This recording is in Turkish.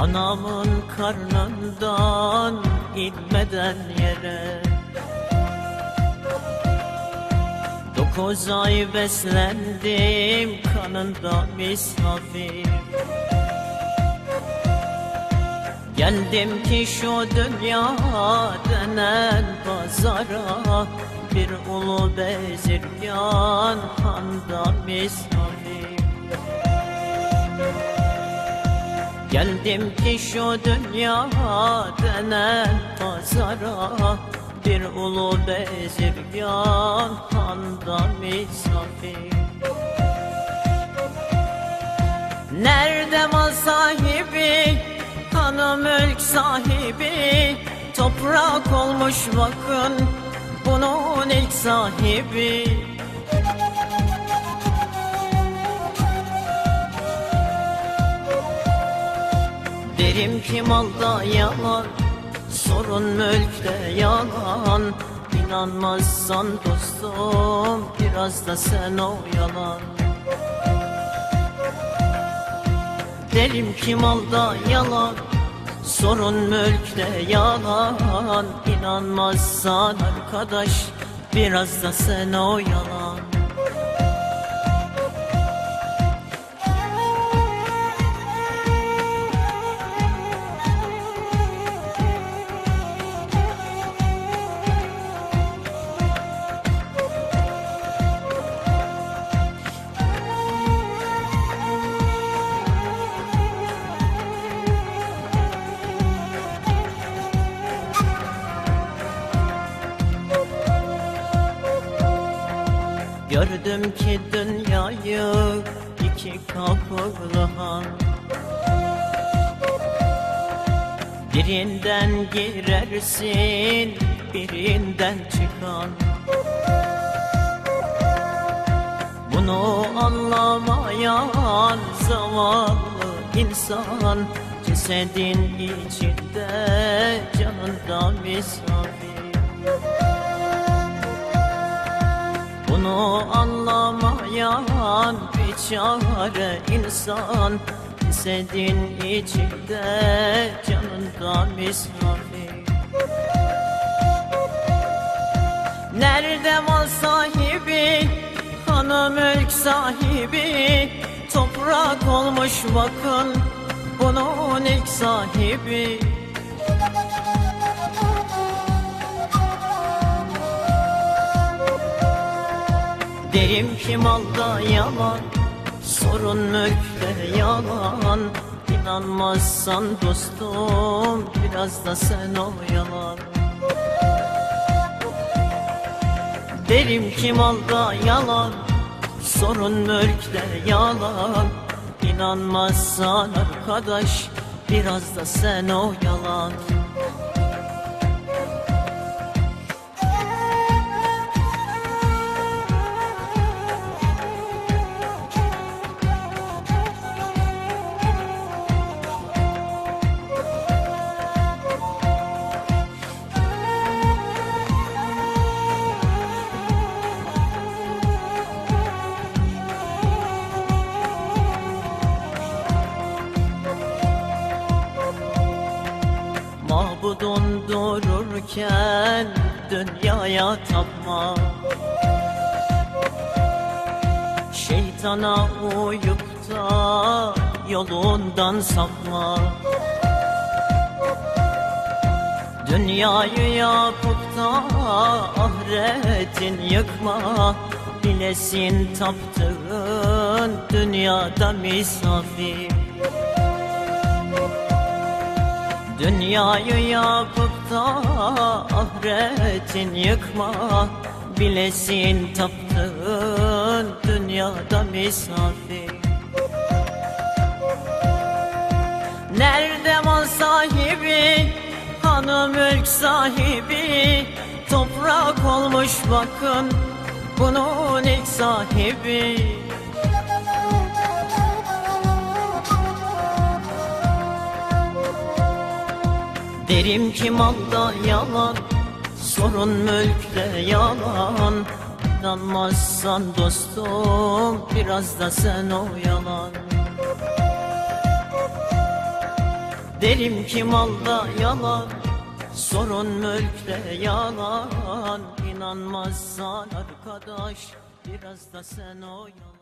Anamın karnından inmeden yere. Dokuz ay beslendim kanında misafir. Geldim ki şu dünya denen pazara Bir ulu bezirgan handa misafir Geldim ki şu dünya denen pazara Bir ulu bezirgan handa misafir. Nerede mal sahibi, hanı mülk sahibi? Toprak olmuş bakın bunun ilk sahibi Derim ki malda yalan Sorun mülkte yalan. İnanmazsan dostum Biraz da sen o yalan Derim ki malda yalan Sorun mülkte yalan. İnanmazsan arkadaş Biraz da sen o yalan Gördüm ki dünyayı iki kapılı han. Birinden girersin, birinden çıkan. Bunu anlamayan zavallı insan Cesedin içinde canında misafir Bunu anlamayan biçare insan. Cesedin içinde canında misafir. Nerede mal sahibi, hanı mülk sahibi. Toprak olmuş bakın bunun ilk sahibi Derim ki malda yalan Sorun mülkte yalan. İnanmazsan dostum Biraz da sen o yalan. Derim ki malda yalan Sorun mülkte yalan. İnanmazsan arkadaş Biraz da sen o yalan Mabudun dururken dünyaya tapma. Şeytana uyup da yolundan sapma. Dünyayı yapıp da ahiretin yıkma. Bilesin taptığın dünyada misafir Dünyayı yapıp da ahiretin yıkma. Bilesin taptığın dünyada misafir. Nerede mal sahibi, hanı mülk sahibi. Toprak olmuş bakın bunun ilk sahibi Derim ki malda yalan Sorun mülkte yalan. İnanmazsan dostum Biraz da sen o yalan Derim ki malda yalan Sorun mülkte yalan. İnanmazsan arkadaş Biraz da sen oyalan